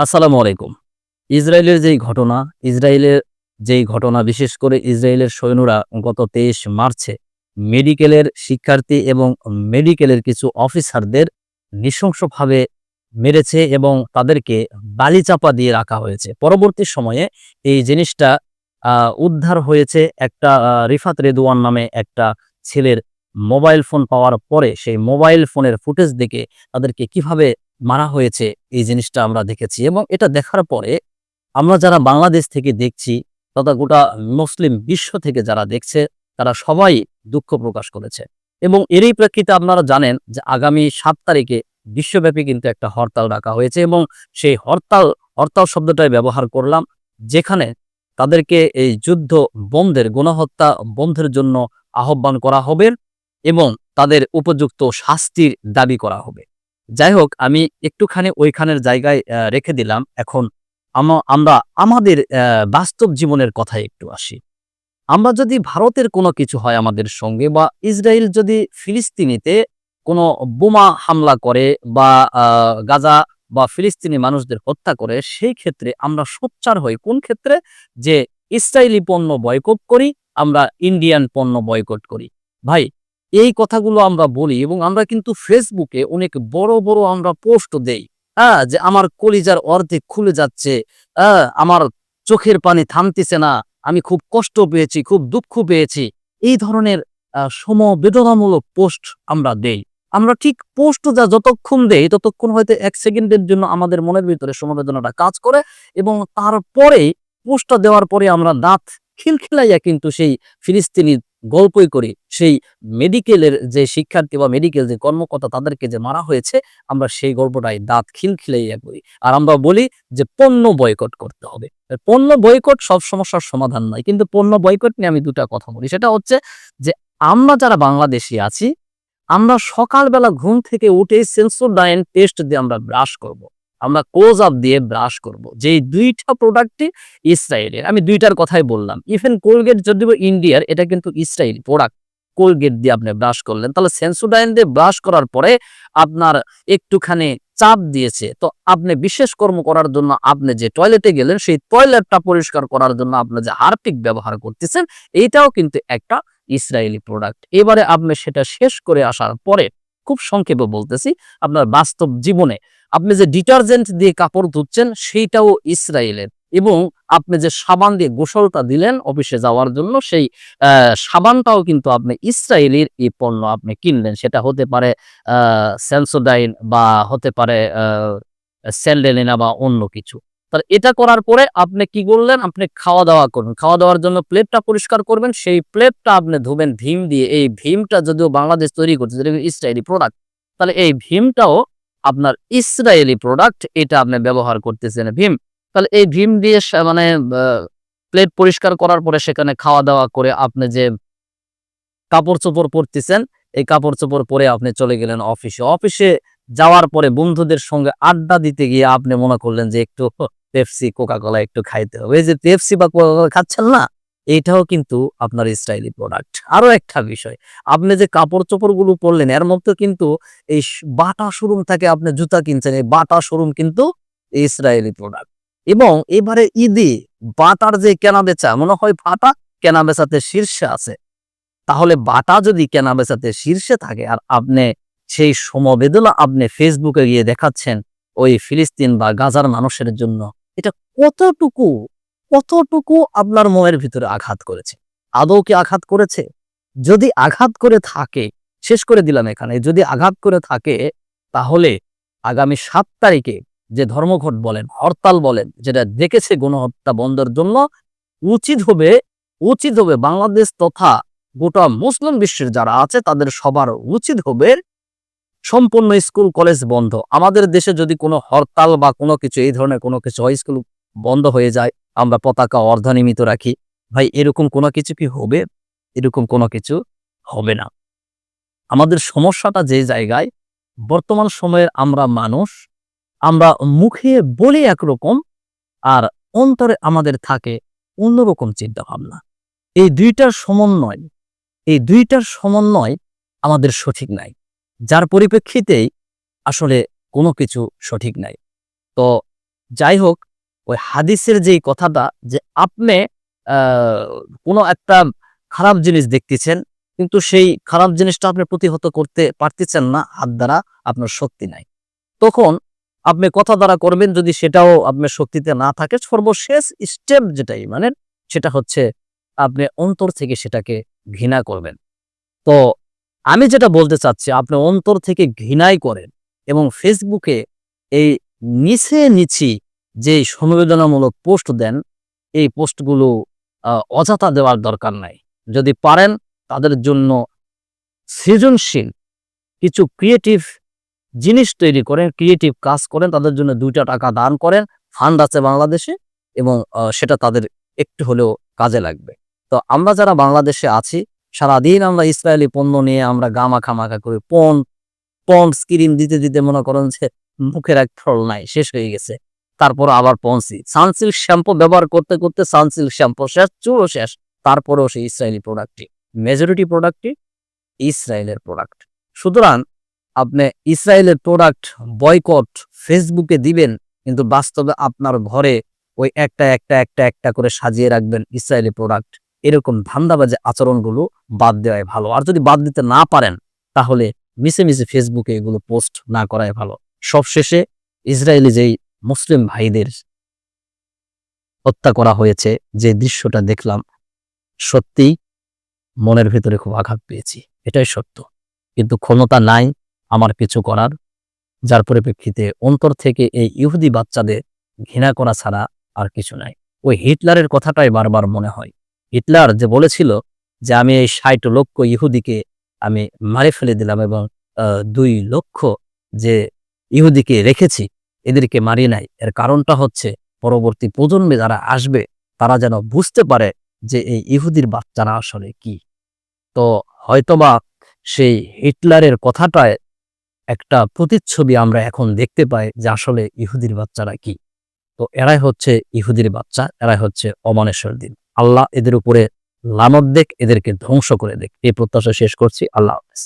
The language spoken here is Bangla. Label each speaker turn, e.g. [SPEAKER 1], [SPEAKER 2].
[SPEAKER 1] আসসালামু আলাইকুম। ইসরায়েলের যেই ঘটনা, ইসরায়েলের যেই ঘটনা, বিশেষ করে ইসরায়েলের সৈন্যরা গত তেইশ মার্চে মেডিকেলের শিক্ষার্থী এবং মেডিকেলের কিছু অফিসারদের নৃশংসভাবে মেরেছে এবং তাদেরকে বালিচাপা দিয়ে রাখা হয়েছে। পরবর্তী সময়ে এই জিনিসটা উদ্ধার হয়েছে একটা রিফাত রেদুয়ান নামে একটা ছেলের মোবাইল ফোন পাওয়ার পরে। সেই মোবাইল ফোনের ফুটেজ দেখে তাদেরকে কীভাবে মারা হয়েছে, এই জিনিসটা আমরা দেখেছি এবং এটা দেখার পরে আমরা যারা বাংলাদেশ থেকে দেখছি, তথা গোটা মুসলিম বিশ্ব থেকে যারা দেখছে, তারা সবাই দুঃখ প্রকাশ করেছে। এবং এরই প্রেক্ষিতে আপনারা জানেন যে আগামী সাত তারিখে বিশ্বব্যাপী কিন্তু একটা হরতাল রাখা হয়েছে এবং সেই হরতাল হরতাল শব্দটাই ব্যবহার করলাম, যেখানে তাদেরকে এই যুদ্ধ বন্ধের, গণহত্যা বন্ধের জন্য আহ্বান করা হবে এবং তাদের উপযুক্ত শাস্তির দাবি করা হবে। যাই হোক আমি একটুখানি ওইখানের জায়গায় রেখে দিলাম। এখন আমা- আমরা আমাদের বাস্তব জীবনের কথায় একটু আসি। আমরা যদি ভারতের কোনো কিছু হয় আমাদের সঙ্গে বা ইসরায়েল যদি ফিলিস্তিনিতে কোনো বোমা হামলা করে বা গাজা বা ফিলিস্তিনি মানুষদের হত্যা করে, সেই ক্ষেত্রে আমরা সোচ্চার হই। কোন ক্ষেত্রে? যে ইসরায়েলি পণ্য বয়কট করি, আমরা ইন্ডিয়ান পণ্য বয়কট করি। ভাই এই কথাগুলো আমরা বলি এবং আমরা কিন্তু ফেসবুকে অনেক বড় বড় আমরা পোস্ট দেই। হ্যাঁ যে আমার কলিজার অর্ধেক খুলে যাচ্ছে। হ্যাঁ আমার চোখের পানি থামতেছে না। আমি খুব কষ্ট পেয়েছি খুব দুঃখ পেয়েছি। এই ধরনের আহ, সমবেদনামূলক পোস্ট আমরা দেই। আমরা ঠিক পোস্ট যা যতক্ষণ দেই ততক্ষণ হয়তো এক সেকেন্ডের জন্য আমাদের মনের ভিতরে সমবেদনাটা কাজ করে এবং তারপরে পোস্টটা দেওয়ার পরে আমরা দাঁত খিলখিলাইয়া কিন্তু সেই ফিলিস্তিনি গল্পই করি। সেই মেডিকেলের যে শিক্ষার্থী বা মেডিকেল যে কর্মকর্তা তাদেরকে যে মারা হয়েছে, আমরা সেই গল্পটাই দাঁত খিলখিলাইয়া করি। আর আমরা বলি যে পণ্য বয়কট করতে হবে। পণ্য বয়কট সব সমস্যার সমাধান নয়। কিন্তু পণ্য বয়কট নিয়ে আমি দুটা কথা বলি। সেটা হচ্ছে যে আমরা যারা বাংলাদেশি আছি, আমরা সকালবেলা ঘুম থেকে উঠে সেন্সোডাইন টেস্ট দিয়ে আমরা ব্রাশ করব। আমরা ক্লোজ আপ দিয়ে ব্রাশ করব। যেই দুইটা প্রোডাক্টই ইসরায়েলের। আমি দুইটার কথাই বললাম। ইভেন কোলগেট যদি ইন্ডিয়ার, এটা কিন্তু ইসরায়েল প্রোডাক্ট। কোলগেট দিয়ে আপনি ব্রাশ করলেন। তাহলে সেন্সোডাইন দিয়ে ব্রাশ করার পরে আপনার একটুখানি চাপ দিয়েছে। তো আপনি বিশেষ কর্ম করার জন্য আপনি যে টয়লেটে গেলেন, সেই টয়লেটটা পরিষ্কার করার জন্য আপনি যে হারপিক ব্যবহার করতেছেন, এইটাও কিন্তু একটা ইসরায়েলি প্রোডাক্ট। এবারে আপনি সেটা শেষ করে আসার পরে খুব সংক্ষেপে বলতেছি আপনার বাস্তব জীবনে। আপনি যে ডিটারজেন্ট দিয়ে কাপড় ধুচ্ছেন, সেইটাও ইসরায়েলের এবং আপনি যে সাবান দিয়ে গোসলটা দিলেন অফিসে যাওয়ার জন্য, সেই সাবানটাও কিন্তু আপনি ইসরায়েলের এই পণ্য আপনি কিনলেন। সেটা হতে পারে সেন্সোডাইন বা হতে পারে স্যান্ডেলিনা বা অন্য কিছু। তাহলে এটা করার পরে আপনি কি করলেন? আপনি খাওয়া দাওয়া করবেন খাওয়া দাওয়ার জন্য প্লেটটা পরিষ্কার করবেন। সেই প্লেটটা আপনি ধুবেন, ভীম দিয়ে। এই ভীমটা যদিও বাংলাদেশ তৈরি করছে, যেটা ইসরায়েলি প্রোডাক্ট তাহলে এই ভীমটাও আপনার ইসরায়েলি প্রোডাক্ট এটা আপনি ব্যবহার করতেছেন ভীম। তাহলে এই ভীম দিয়ে মানে প্লেট পরিষ্কার করার পরে সেখানে খাওয়া দাওয়া করে আপনি যে কাপড় চোপড় পরতেছেন, এই কাপড় চোপড় পরে আপনি চলে গেলেন অফিসে অফিসে যাওয়ার পরে বন্ধুদের সঙ্গে আড্ডা দিতে গিয়ে আপনি মনে করলেন যে একটু পেপসি কোকা কোলা একটু খাইতে হবে। এই যে পেপসি বা কোকা কোলা খাচ্ছেন না এইটাও কিন্তু আপনার ইসরায়েলি প্রোডাক্ট আরও একটা বিষয়, আপনি যে কাপড় চোপড়গুলো পরলেন, এর মধ্যে কিন্তু এই বাটা শোরুম থেকে আপনি জুতা কিনছেন, এই বাটা শোরুম কিন্তু ইসরায়েলি প্রোডাক্ট এবং এবারে ঈদে বাটার যে কেনা বেচা মনে হয় ফাটা কেনা বেচাতে শীর্ষে আছে। তাহলে বাটা যদি কেনা বেচাতে শীর্ষে থাকে, আর আপনি সেই সমবেদনা আপনি ফেসবুকে গিয়ে দেখাচ্ছেন, ওই ফিলিস্তিন বা গাজার মানুষের জন্য এটা কতটুকু কতটুকু আপনার মনের ভিতরে আঘাত করেছে? আদৌ কি আঘাত করেছে? যদি আঘাত করে থাকে, শেষ করে দিলাম এখানে, যদি আঘাত করে থাকে, তাহলে আগামী সাত তারিখে যে ধর্মঘট বলেন, হরতাল বলেন, যেটা দেখেছে গণহত্যা বন্ধের জন্য, উচিত হবে উচিত হবে বাংলাদেশ তথা গোটা মুসলিম বিশ্বের যারা আছে, তাদের সবার উচিত হবে সম্পূর্ণ স্কুল, কলেজ বন্ধ। আমাদের দেশে যদি কোনো হরতাল বা কোনো কিছু, এই ধরনের কোনো কিছু হয়, স্কুল বন্ধ হয়ে যায়, আমরা পতাকা অর্ধনিমিত রাখি। ভাই, এরকম কোনো কিছু কি হবে? এরকম কোনো কিছু হবে না। আমাদের সমস্যাটা যে জায়গায়, বর্তমান সময়ের আমরা মানুষ, আমরা মুখে বলি একরকম, আর অন্তরে আমাদের থাকে অন্যরকম চিন্তা ভাবনা এই দুইটার সমন্বয়, এই দুইটার সমন্বয় আমাদের সঠিক নাই। যার পরিপ্রেক্ষিতেই আসলে কোনো কিছু সঠিক নাই। তো যাই হোক, ওই হাদিসের যেই কথাটা যে আপনি কোনো একটা খারাপ জিনিস দেখতেছেন, কিন্তু সেই খারাপ জিনিসটা আপনি প্রতিহত করতে পারতেছেন না, হাত দ্বারা আপনার শক্তি নাই। তখন আপনি কথা দ্বারা করবেন, যদি সেটাও আপনার শক্তিতে না থাকে, সর্বশেষ স্টেপ যেটাই মানে সেটা হচ্ছে আপনি অন্তর থেকে সেটাকে ঘৃণা করবেন। তো আমি যেটা বলতে চাচ্ছি, আপনি অন্তর থেকে ঘৃণাই করেন এবং ফেসবুকে এই নিচে নিচি যে সমবেদনামূলক পোস্ট দেন, এই পোস্টগুলো অযথা দেওয়ার দরকার নাই। যদি পারেন, তাদের জন্য সৃজনশীল কিছু ক্রিয়েটিভ জিনিস তৈরি করেন, ক্রিয়েটিভ কাজ করেন, তাদের জন্য দুইটা টাকা দান করেন, ফান্ড আছে বাংলাদেশে এবং সেটা তাদের একটু হলেও কাজে লাগবে। তো আমরা যারা বাংলাদেশে আছি সারাদিন আমরা ইসরায়েলি পণ্য নিয়ে আমরা গামা মাখা করি। পন পন্স ক্রিম দিতে দিতে মনে করেন যে মুখের এক ফল নাই, শেষ হয়ে গেছে। তারপর আবার পন্সি সানসিল্ক শ্যাম্পু ব্যবহার করতে করতে সানসিল্ক শ্যাম্পু শেষ, চুলও শেষ। তারপরেও সেই ইসরায়েলি প্রোডাক্টটি মেজরিটি প্রোডাক্টটি ইসরায়েলের প্রোডাক্ট সুতরাং আপনি ইসরায়েলের প্রোডাক্ট বয়কট ফেসবুকে দিবেন, কিন্তু বাস্তবে আপনার ঘরে ওই একটা একটা একটা একটা করে সাজিয়ে রাখবেন ইসরায়েলি প্রোডাক্ট এরকম ধান্দাবাজে আচরণগুলো বাদ দেওয়াই ভালো। আর যদি বাদ দিতে না পারেন, তাহলে মিশে মিশে ফেসবুকে এগুলো পোস্ট না করাই ভালো। সবশেষে ইসরায়েলি যেই মুসলিম ভাইদের হত্যা করা হয়েছে, যে দৃশ্যটা দেখলাম সত্যি মনের ভেতরে খুব আঘাত পেয়েছি। এটাই সত্য। কিন্তু ক্ষমতা নাই আমার কিছু করার। যার পরিপ্রেক্ষিতে অন্তর থেকে এই ইহুদি বাচ্চাদের ঘৃণা করা ছাড়া আর কিছু নাই। ওই হিটলারের কথাটাই বারবার মনে হয়। হিটলার যে বলেছিল যে আমি এই ষাট লক্ষ ইহুদিকে আমি মারে ফেলে দিলাম এবং দুই লক্ষ যে ইহুদিকে রেখেছি এদেরকে মারি নাই। এর কারণটা হচ্ছে পরবর্তী প্রজন্মে যারা আসবে তারা যেন বুঝতে পারে যে এই ইহুদির বাচ্চারা আসলে কি। তো হয়তোবা সেই হিটলারের কথাটায় একটা প্রতিচ্ছবি আমরা এখন দেখতে পাই যে আসলে ইহুদির বাচ্চারা কি। তো এরাই হচ্ছে ইহুদির বাচ্চা, এরাই হচ্ছে অমানেশ্বর দিন। আল্লাহ এদের উপরে লানত দেখ, এদেরকে ধ্বংস করে দেখ। এই প্রত্যাশা শেষ করছি। আল্লাহ হাফেজ।